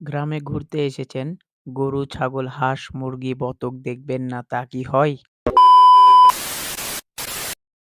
গ্রামে ঘুরতে এসেছেন, গরু, ছাগল, হাঁস, মুরগি, বতক দেখবেন না তা কি হয়?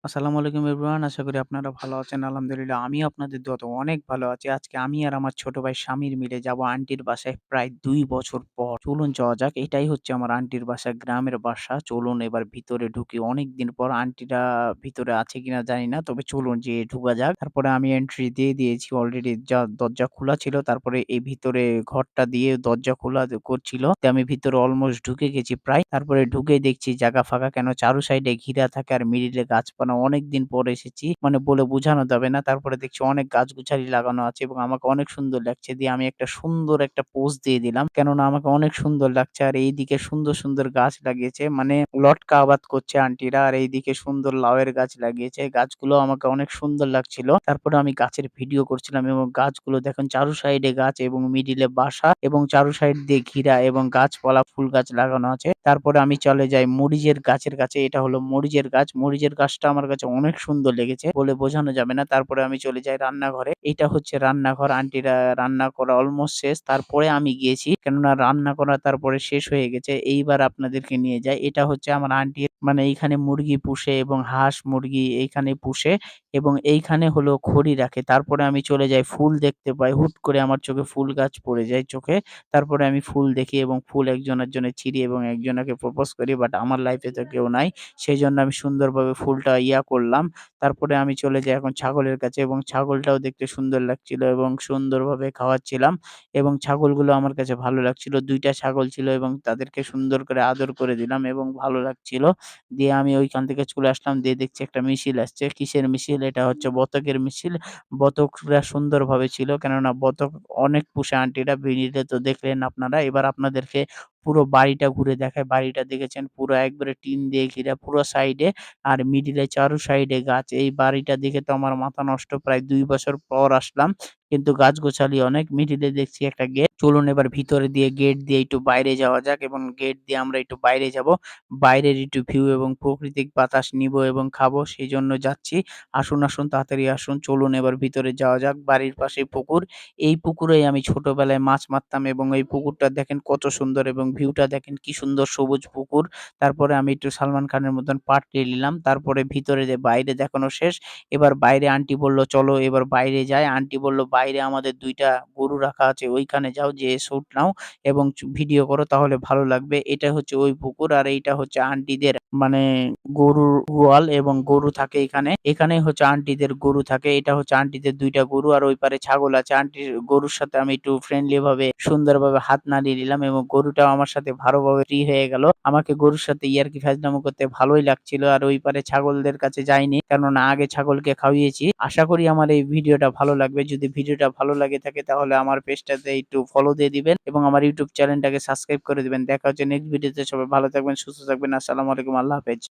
আসসালামু আলাইকুম এভরিওয়ান। আশা করি আপনারা ভালো আছেন। আলহামদুলিল্লাহ আমিও আপনাদের দোয়াতে অনেক ভালো আছি। আজকে আমি আর আমার ছোট ভাই স্বামীর মিলে যাব আন্টির বাসায় প্রায় দুই বছর পর। চলুন যাওয়া যাক। এটাই হচ্ছে আমার আন্টির বাসা, গ্রামের বাসা। চলুন এবার ভিতরে ঢুকি। অনেকদিন পর আন্টিরা ভিতরে আছে কিনা জানি না। তবে চলুন যে ঢুকা যাক। তারপরে আমি এন্ট্রি দিয়ে দিয়েছি অলরেডি যা দরজা খোলা ছিল। তারপরে এই ভিতরে ঘরটা দিয়ে দরজা খোলা করছিল। আমি ভিতরে অলমোস্ট ঢুকে গেছি প্রায়। তারপরে ঢুকে দেখছি জায়গা ফাঁকা কেন চারু সাইডে ঘিরা থাকে আর মিডিলে গাছপালা অনেকদিন পর এসেছি। মানে বলে বোঝানো যাবে না। তারপরে দেখছি অনেক গাছ-গোছালি লাগানো আছে এবং আমাকে অনেক সুন্দর লাগছে। দিয়ে আমি একটা সুন্দর একটা পোজ দিয়ে দিলাম। কেননা আমাকে অনেক সুন্দর লাগছে। আর এইদিকে সুন্দর, সুন্দর গাছ লাগিয়েছে। মানে লটকা আবাদ করছে আন্টিরা। আর এইদিকে সুন্দর লাউয়ের গাছ লাগিয়েছে। গাছগুলো আমাকে অনেক সুন্দর লাগছিল। তারপরে আমি গাছের ভিডিও করছিলাম এবং গাছগুলো দেখেন চারু সাইডে গাছ এবং মিডিলে বাসা এবং চারু সাইড দিয়ে ঘিরা এবং গাছপালা ফুল গাছ লাগানো আছে। তারপরে আমি চলে যাই মরিচের গাছের কাছে। এটা হলো মরিচের গাছ। মরিচের গাছটা আমার কাছে অনেক সুন্দর লেগেছে। বলে বোঝানো যাবে না। তারপরে আমি চলে যাই রান্নাঘরে। এটা হচ্ছে রান্নাঘর। আন্টিরা রান্না করা অলমোস্ট শেষ। তারপরে আমি গিয়েছি। কেননা রান্না করা তারপরে শেষ হয়ে গেছে। এইবার আপনাদেরকে নিয়ে যাই। এটা হচ্ছে আমার আন্টির মানে এইখানে মুরগি পুষে এবং হাঁস, মুরগি এইখানে পুষে এবং এইখানে হলো খড়ি রাখে। তারপরে আমি চলে যাই ফুল দেখতে পাই। হুট করে আমার চোখে ফুল গাছ পড়ে যায় চোখে। তারপরে আমি ফুল দেখি এবং ফুল একজনের জন্য ছিঁড়ি এবং একজনাকে প্রপোজ করি। বাট আমার লাইফে তো কেউ নাই। সেই জন্য আমি সুন্দরভাবে ফুলটা ইয়া করলাম। তারপরে আমি চলে যাই এখন ছাগলের কাছে এবং ছাগলটাও দেখতে সুন্দর লাগছিল এবং সুন্দরভাবে খাওয়াচ্ছিলাম এবং ছাগলগুলো আমার কাছে ভালো লাগছিল। দুইটা ছাগল ছিল এবং তাদেরকে সুন্দর করে আদর করে দিলাম এবং ভালো লাগছিল। দিয়ে আমি ওইখান থেকে চলে আসলাম। দিয়ে দেখছি একটা মিছিল আসছে। কিসের মিছিল? এটা হচ্ছে বতকের মিছিল। বতকরা সুন্দরভাবে ছিল। কেননা বতক অনেক পুষে আন্টিরা। ভিডিওতে তো দেখলেন আপনারা। এবার আপনাদেরকে পুরো বাড়িটা ঘুরে দেখাই। বাড়িটা দেখেছেন পুরো একবারে টিন দিয়ে ঘিরা পুরো সাইডে আর মিডিলে চারু সাইডে গাছ। এই বাড়িটা দেখে তো আমার মাথা নষ্ট। প্রায় দুই বছর পর আসলাম। কিন্তু গাছ-গোছালি অনেক। মিডিলে দেখছি একটা গেট। চলুন এবার ভিতরে দিয়ে গেট দিয়ে একটু বাইরে যাওয়া যাক এবং গেট দিয়ে আমরা একটু বাইরে যাব। বাইরের একটু ভিউ এবং প্রাকৃতিক বাতাস নিবো এবং খাব সেই জন্য যাচ্ছি। আসুন, আসুন তাড়াতাড়ি আসুন। চলুন এবার ভিতরে যাওয়া যাক। বাড়ির পাশে পুকুর। এই পুকুরে আমি ছোটবেলায় মাছ মারতাম এবং এই পুকুরটা দেখেন কত সুন্দর এবং ভিউটা দেখেন কি সুন্দর সবুজ পুকুর। তারপরে আমি একটু সালমান খানের মতন নিয়ে নিলাম। তারপরে ভিতরে যে বাইরে দেখানো শেষ। এবার বাইরে আন্টি বলল, "চলো এবার বাইরে যায় আন্টি বলল, "বাইরে আমাদের দুইটা গরু রাখা আছে। ওইখানে যাও যেয়ে শ্যুট নাও এবং ভিডিও করো তাহলে ভালো লাগবে।" এটা হচ্ছে ওই পুকুর আর এইটা হচ্ছে আন্টিদের মানে গরুর গোয়াল এবং গরু থাকে এখানে। এখানেই হচ্ছে আন্টিদের গরু থাকে। এটা হচ্ছে আন্টিদের দুইটা গরু আর ওই পারে ছাগল আছে। আন্টির গরুর সাথে আমি একটু ফ্রেন্ডলি ভাবে সুন্দরভাবে হাত নাড়িয়ে নিলাম এবং গরুটাও আমার সাথে ভালোভাবে ফ্রি হয়ে গেল। আমাকে গরুর সাথে ইয়ারকি ফাজনামো করতে ভালোই লাগছিল। আর ওই পারে ছাগলদের কাছে যাইনি। কেননা আগে ছাগলকে খাওয়িয়েছি আশা করি আমার এই ভিডিওটা ভালো লাগবে। যদি ভিডিওটা ভালো লাগে থাকে তাহলে আমার পেজটাতে একটু ফলো দিয়ে দিবেন এবং আমার ইউটিউব চ্যানেলটাকে সাবস্ক্রাইব করে দিবেন। দেখা হচ্ছে নেক্সট ভিডিওতে। সবাই ভালো থাকবেন, সুস্থ থাকবেন। আসসালামু আলাইকুম। আল্লাহ হাফেজ।